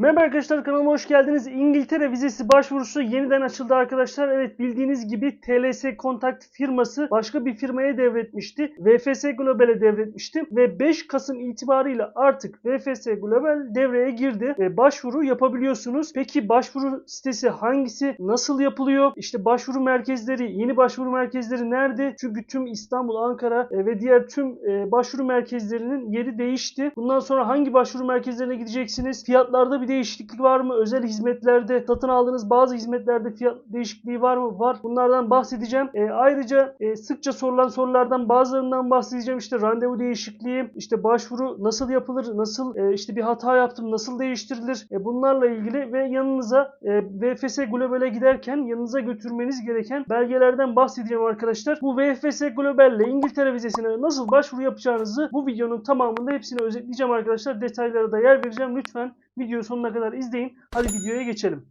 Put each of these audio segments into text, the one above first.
Merhaba arkadaşlar kanalıma hoş geldiniz. İngiltere vizesi başvurusu yeniden açıldı arkadaşlar. Evet bildiğiniz gibi TLS Contact firması başka bir firmaya devretmişti. VFS Global'e devretmişti. Ve 5 Kasım itibariyle artık VFS Global devreye girdi. Ve başvuru yapabiliyorsunuz. Peki başvuru sitesi hangisi? Nasıl yapılıyor? İşte başvuru merkezleri, yeni başvuru merkezleri nerede? Çünkü tüm İstanbul, Ankara e, ve diğer tüm e, başvuru merkezlerinin yeri değişti. Bundan sonra hangi başvuru merkezlerine gideceksiniz? Fiyatlarda bir değişiklik var mı? Özel hizmetlerde, satın aldığınız bazı hizmetlerde fiyat değişikliği var mı? Var. Bunlardan bahsedeceğim. E, ayrıca e, sıkça sorulan sorulardan bazılarından bahsedeceğim. İşte randevu değişikliği, işte başvuru nasıl yapılır? Nasıl e, işte bir hata yaptım, nasıl değiştirilir? E, bunlarla ilgili ve yanınıza e, VFS Global'e giderken yanınıza götürmeniz gereken belgelerden bahsedeceğim arkadaşlar. Bu VFS Global ile İngiltere vizesine nasıl başvuru yapacağınızı bu videonun tamamında hepsini özetleyeceğim arkadaşlar. Detaylara da yer vereceğim. Lütfen videoyu sonuna kadar izleyin. Hadi videoya geçelim.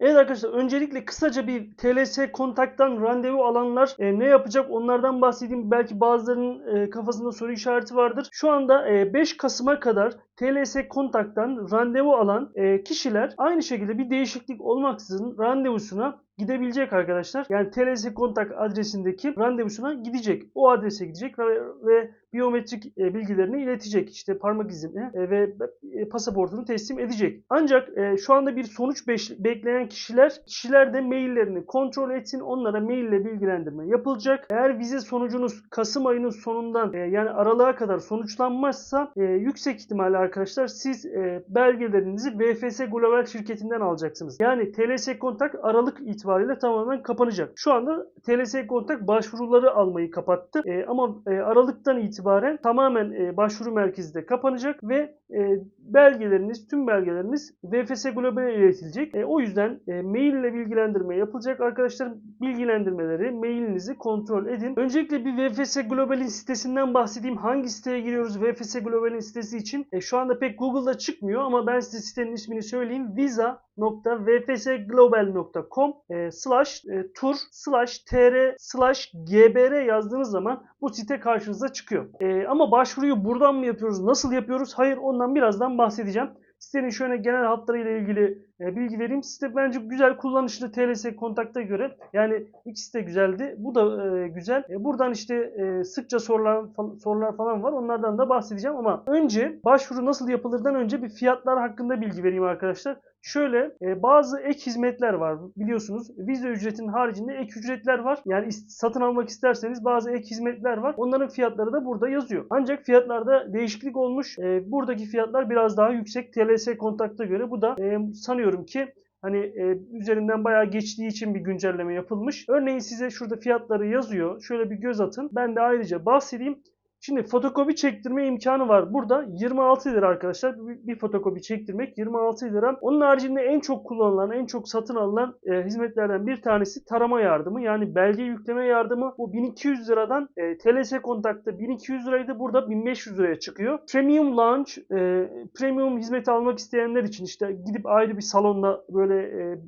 Evet arkadaşlar öncelikle kısaca bir TLS kontaktan randevu alanlar e, ne yapacak onlardan bahsedeyim. Belki bazılarının e, kafasında soru işareti vardır. Şu anda e, 5 Kasım'a kadar TLS kontaktan randevu alan e, kişiler aynı şekilde bir değişiklik olmaksızın randevusuna gidebilecek arkadaşlar. Yani TLS kontak adresindeki randevusuna gidecek. O adrese gidecek ve, ve biyometrik e, bilgilerini iletecek. İşte parmak izini e, ve e, pasaportunu teslim edecek. Ancak şu anda bir sonuç bekleyen kişiler kişiler de maillerini kontrol etsin. Onlara maille bilgilendirme yapılacak. Eğer vize sonucunuz Kasım ayının sonundan yani aralığa kadar sonuçlanmazsa yüksek ihtimalle arkadaşlar siz belgelerinizi VFS Global şirketinden alacaksınız. Yani TLS kontak Aralık itibariyle tamamen kapanacak. Şu anda TLS kontak başvuruları almayı kapattı. Ama Aralık'tan itibaren tamamen e, başvuru merkezi de kapanacak ve e, belgeleriniz, tüm belgeleriniz VFS Global'e iletilecek. E, o yüzden e, mail ile bilgilendirme yapılacak arkadaşlar. Bilgilendirmeleri, mailinizi kontrol edin. Öncelikle bir VFS Global'in sitesinden bahsedeyim. Hangi siteye giriyoruz VFS Global'in sitesi için? E, şu anda pek Google'da çıkmıyor ama ben size sitenin ismini söyleyeyim. visa.vfsglobal.com e, slash e, tur slash tr slash gbr yazdığınız zaman bu site karşınıza çıkıyor. E, ama başvuruyu buradan mı yapıyoruz? Nasıl yapıyoruz? Hayır ondan birazdan bahsedeceğim. Sitenin şöyle genel hatlarıyla ilgili bilgi vereyim. Site bence güzel kullanışlı TLS kontakta göre. Yani ikisi de güzeldi. Bu da e, güzel. E, buradan işte e, sıkça sorular fal- sorular falan var. Onlardan da bahsedeceğim ama önce başvuru nasıl yapılırdan önce bir fiyatlar hakkında bilgi vereyim arkadaşlar. Şöyle e, bazı ek hizmetler var biliyorsunuz. Vize ücretinin haricinde ek ücretler var. Yani satın almak isterseniz bazı ek hizmetler var. Onların fiyatları da burada yazıyor. Ancak fiyatlarda değişiklik olmuş. E, buradaki fiyatlar biraz daha yüksek TLS kontakta göre. Bu da e, sanıyorum ki hani e, üzerinden bayağı geçtiği için bir güncelleme yapılmış. Örneğin size şurada fiyatları yazıyor. Şöyle bir göz atın. Ben de ayrıca bahsedeyim. Şimdi fotokopi çektirme imkanı var. Burada 26 lira arkadaşlar. Bir, fotokopi çektirmek 26 lira. Onun haricinde en çok kullanılan, en çok satın alınan e, hizmetlerden bir tanesi tarama yardımı. Yani belge yükleme yardımı. Bu 1200 liradan e, TLS kontakta 1200 liraydı. Burada 1500 liraya çıkıyor. Premium Lounge, e, premium hizmeti almak isteyenler için işte gidip ayrı bir salonda böyle e,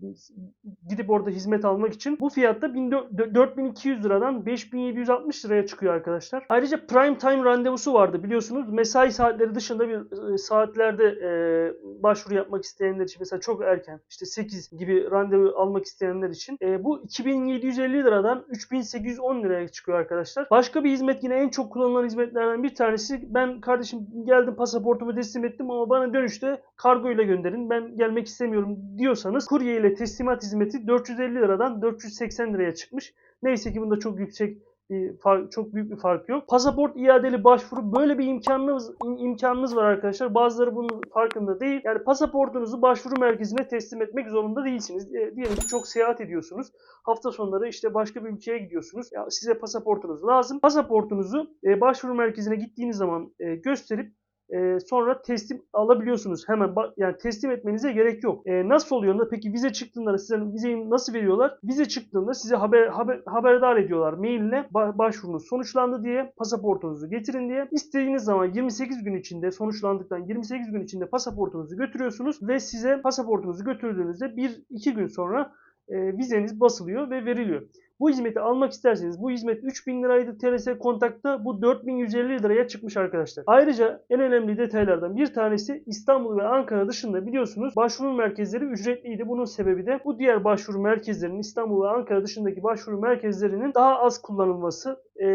gidip orada hizmet almak için bu fiyatta 1400 4200 liradan 5760 liraya çıkıyor arkadaşlar. Ayrıca prime time randevusu vardı biliyorsunuz. Mesai saatleri dışında bir e, saatlerde e, başvuru yapmak isteyenler için mesela çok erken işte 8 gibi randevu almak isteyenler için e, bu 2750 liradan 3810 liraya çıkıyor arkadaşlar. Başka bir hizmet yine en çok kullanılan hizmetlerden bir tanesi ben kardeşim geldim pasaportumu teslim ettim ama bana dönüşte kargo ile gönderin ben gelmek istemiyorum diyorsanız kurye ile teslimat hizmeti 450 liradan 480 liraya çıkmış. Neyse ki bunda çok yüksek çok büyük bir fark yok. Pasaport iadeli başvuru böyle bir imkanınız im- imkanınız var arkadaşlar. Bazıları bunun farkında değil. Yani pasaportunuzu başvuru merkezine teslim etmek zorunda değilsiniz. E, diyelim ki çok seyahat ediyorsunuz. Hafta sonları işte başka bir ülkeye gidiyorsunuz. Ya size pasaportunuz lazım. Pasaportunuzu e, başvuru merkezine gittiğiniz zaman e, gösterip e, sonra teslim alabiliyorsunuz. Hemen yani teslim etmenize gerek yok. E, nasıl oluyor da peki vize çıktığında size vizeyi nasıl veriyorlar? Vize çıktığında size haber, haber haberdar ediyorlar maille ba- başvurunuz sonuçlandı diye pasaportunuzu getirin diye. İstediğiniz zaman 28 gün içinde sonuçlandıktan 28 gün içinde pasaportunuzu götürüyorsunuz ve size pasaportunuzu götürdüğünüzde 1-2 gün sonra e, vizeniz basılıyor ve veriliyor. Bu hizmeti almak isterseniz bu hizmet 3000 liraydı TLS kontakta bu 4150 liraya çıkmış arkadaşlar. Ayrıca en önemli detaylardan bir tanesi İstanbul ve Ankara dışında biliyorsunuz başvuru merkezleri ücretliydi. Bunun sebebi de bu diğer başvuru merkezlerinin İstanbul ve Ankara dışındaki başvuru merkezlerinin daha az kullanılması e,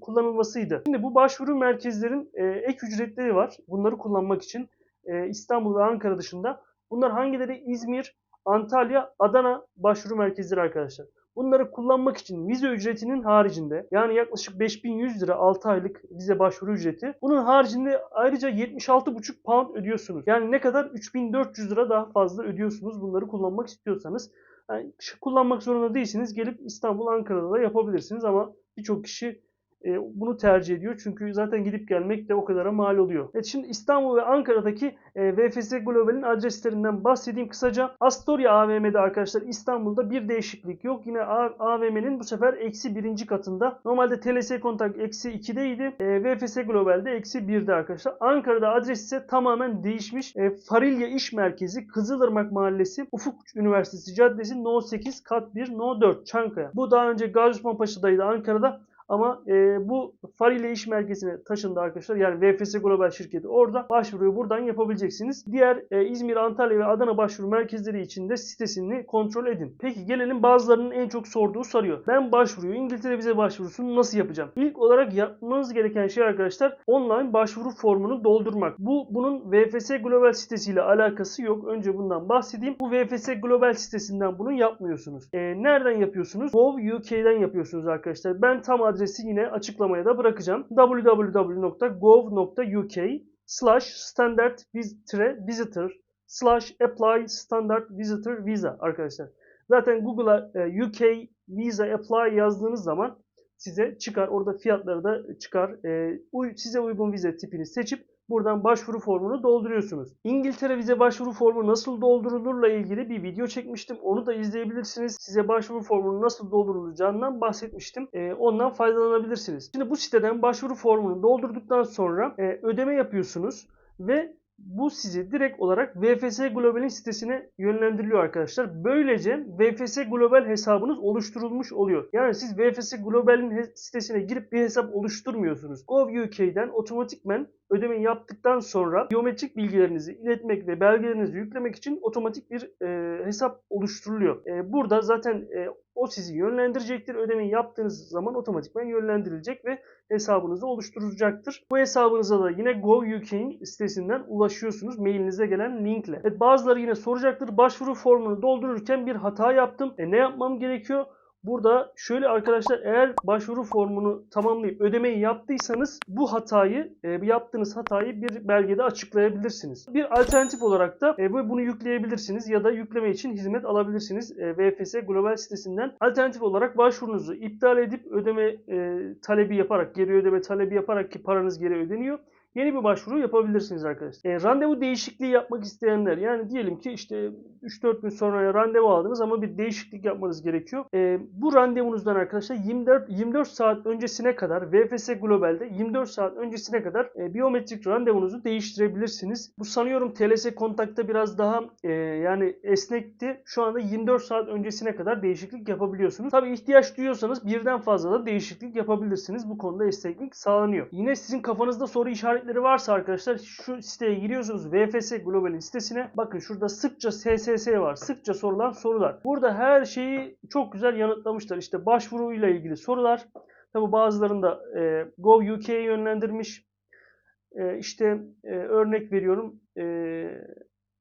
kullanılmasıydı. Şimdi bu başvuru merkezlerin e, ek ücretleri var. Bunları kullanmak için e, İstanbul ve Ankara dışında. Bunlar hangileri? İzmir, Antalya, Adana başvuru merkezleri arkadaşlar. Bunları kullanmak için vize ücretinin haricinde yani yaklaşık 5100 lira 6 aylık vize başvuru ücreti. Bunun haricinde ayrıca 76,5 pound ödüyorsunuz. Yani ne kadar? 3400 lira daha fazla ödüyorsunuz bunları kullanmak istiyorsanız. Yani kullanmak zorunda değilsiniz. Gelip İstanbul, Ankara'da da yapabilirsiniz ama birçok kişi e, bunu tercih ediyor. Çünkü zaten gidip gelmek de o kadara mal oluyor. Evet şimdi İstanbul ve Ankara'daki e, VFS Global'in adreslerinden bahsedeyim kısaca. Astoria AVM'de arkadaşlar İstanbul'da bir değişiklik yok. Yine AVM'nin bu sefer eksi birinci katında. Normalde TLS kontak eksi 2'deydi. E, VFS Global'de eksi 1'de arkadaşlar. Ankara'da adres ise tamamen değişmiş. E, Farilya İş Merkezi, Kızılırmak Mahallesi, Ufuk Üniversitesi Caddesi No 8 kat 1 No 4 Çankaya. Bu daha önce Gazi Osman Paşa'daydı Ankara'da. Ama e, bu Farile iş merkezine taşındı arkadaşlar. Yani VFS Global şirketi orada. Başvuruyu buradan yapabileceksiniz. Diğer e, İzmir, Antalya ve Adana başvuru merkezleri için de sitesini kontrol edin. Peki gelelim bazılarının en çok sorduğu soruyor. Ben başvuruyu İngiltere vize başvurusunu nasıl yapacağım? İlk olarak yapmanız gereken şey arkadaşlar online başvuru formunu doldurmak. Bu bunun VFS Global sitesiyle alakası yok. Önce bundan bahsedeyim. Bu VFS Global sitesinden bunu yapmıyorsunuz. E, nereden yapıyorsunuz? Gov.uk'den yapıyorsunuz arkadaşlar. Ben tam adresi yine açıklamaya da bırakacağım. www.gov.uk slash standard visitor slash apply standard visitor visa arkadaşlar. Zaten Google'a e, UK visa apply yazdığınız zaman size çıkar. Orada fiyatları da çıkar. E, size uygun vize tipini seçip Buradan başvuru formunu dolduruyorsunuz. İngiltere vize başvuru formu nasıl doldurulurla ilgili bir video çekmiştim. Onu da izleyebilirsiniz. Size başvuru formunu nasıl doldurulacağından bahsetmiştim. Ee, ondan faydalanabilirsiniz. Şimdi bu siteden başvuru formunu doldurduktan sonra e, ödeme yapıyorsunuz ve bu sizi direkt olarak VFS Global'in sitesine yönlendiriliyor arkadaşlar. Böylece VFS Global hesabınız oluşturulmuş oluyor. Yani siz VFS Global'in sitesine girip bir hesap oluşturmuyorsunuz. Gov.uk'den otomatikmen ödeme yaptıktan sonra biyometrik bilgilerinizi iletmek ve belgelerinizi yüklemek için otomatik bir e, hesap oluşturuluyor. E, burada zaten e, o sizi yönlendirecektir. Ödemeyi yaptığınız zaman otomatikman yönlendirilecek ve hesabınızı oluşturacaktır. Bu hesabınıza da yine Gov.uk'in sitesinden ulaşıyorsunuz mailinize gelen linkle. Evet, bazıları yine soracaktır. Başvuru formunu doldururken bir hata yaptım. E, ne yapmam gerekiyor? Burada şöyle arkadaşlar eğer başvuru formunu tamamlayıp ödemeyi yaptıysanız bu hatayı e, yaptığınız hatayı bir belgede açıklayabilirsiniz. Bir alternatif olarak da e, bunu yükleyebilirsiniz ya da yükleme için hizmet alabilirsiniz e, VFS Global sitesinden. Alternatif olarak başvurunuzu iptal edip ödeme e, talebi yaparak geri ödeme talebi yaparak ki paranız geri ödeniyor yeni bir başvuru yapabilirsiniz arkadaşlar. E, randevu değişikliği yapmak isteyenler yani diyelim ki işte 3-4 gün sonra randevu aldınız ama bir değişiklik yapmanız gerekiyor. E, bu randevunuzdan arkadaşlar 24 24 saat öncesine kadar VFS Global'de 24 saat öncesine kadar e, biyometrik randevunuzu değiştirebilirsiniz. Bu sanıyorum TLS kontakta biraz daha e, yani esnekti. Şu anda 24 saat öncesine kadar değişiklik yapabiliyorsunuz. Tabi ihtiyaç duyuyorsanız birden fazla da değişiklik yapabilirsiniz. Bu konuda esneklik sağlanıyor. Yine sizin kafanızda soru işareti işaretleri varsa arkadaşlar şu siteye giriyorsunuz. VFS Global'in sitesine. Bakın şurada sıkça SSS var. Sıkça sorulan sorular. Burada her şeyi çok güzel yanıtlamışlar. İşte başvuruyla ilgili sorular. Tabi bazılarında e, Gov.uk'ye yönlendirmiş. E, işte e, örnek veriyorum. E,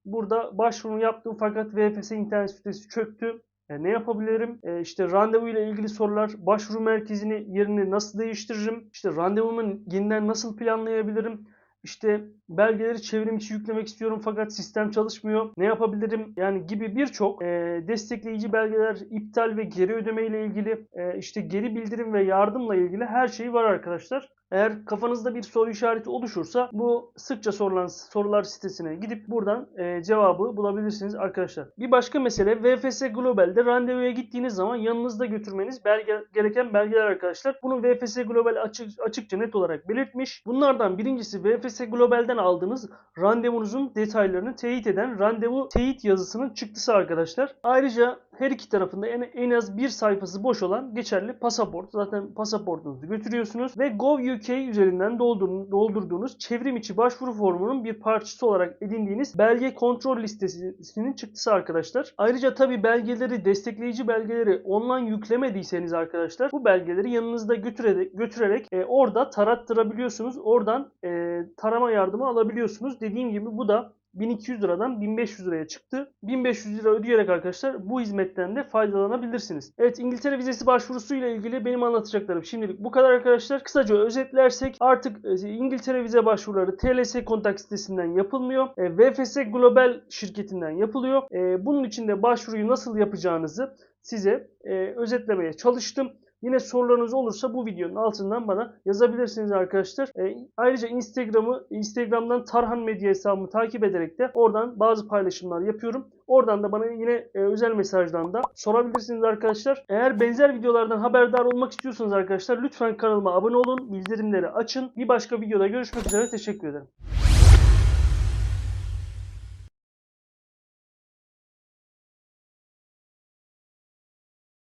burada başvurunu yaptım fakat VFS internet sitesi çöktü. E, ne yapabilirim? E, işte randevu ile ilgili sorular, başvuru merkezini yerini nasıl değiştiririm? İşte randevumun yeniden nasıl planlayabilirim? İşte belgeleri çevrim içi yüklemek istiyorum fakat sistem çalışmıyor. Ne yapabilirim? Yani gibi birçok e, destekleyici belgeler, iptal ve geri ödeme ile ilgili, e, işte geri bildirim ve yardımla ilgili her şey var arkadaşlar. Eğer kafanızda bir soru işareti oluşursa bu sıkça sorulan sorular sitesine gidip buradan e, cevabı bulabilirsiniz arkadaşlar. Bir başka mesele VFS Global'de randevuya gittiğiniz zaman yanınızda götürmeniz belge, gereken belgeler arkadaşlar. Bunu VFS Global açık, açıkça net olarak belirtmiş. Bunlardan birincisi VFS Global'den aldığınız randevunuzun detaylarını teyit eden randevu teyit yazısının çıktısı arkadaşlar. Ayrıca her iki tarafında en, en az bir sayfası boş olan geçerli pasaport. Zaten pasaportunuzu götürüyorsunuz ve Gov.uk üzerinden doldurun- doldurduğunuz çevrim içi başvuru formunun bir parçası olarak edindiğiniz belge kontrol listesinin çıktısı arkadaşlar. Ayrıca tabi belgeleri, destekleyici belgeleri online yüklemediyseniz arkadaşlar bu belgeleri yanınızda götürerek, götürerek e, orada tarattırabiliyorsunuz. Oradan e, tarama yardımı alabiliyorsunuz. Dediğim gibi bu da 1200 liradan 1500 liraya çıktı. 1500 lira ödeyerek arkadaşlar bu hizmetten de faydalanabilirsiniz. Evet İngiltere vizesi başvurusu ile ilgili benim anlatacaklarım şimdilik bu kadar arkadaşlar. Kısaca özetlersek artık e, İngiltere vize başvuruları TLS kontak sitesinden yapılmıyor. E, VFS Global şirketinden yapılıyor. E, bunun için de başvuruyu nasıl yapacağınızı size e, özetlemeye çalıştım. Yine sorularınız olursa bu videonun altından bana yazabilirsiniz arkadaşlar. E, ayrıca Instagram'ı Instagram'dan Tarhan Medya hesabımı takip ederek de oradan bazı paylaşımlar yapıyorum. Oradan da bana yine e, özel mesajdan da sorabilirsiniz arkadaşlar. Eğer benzer videolardan haberdar olmak istiyorsanız arkadaşlar lütfen kanalıma abone olun, bildirimleri açın. Bir başka videoda görüşmek üzere. Teşekkür ederim.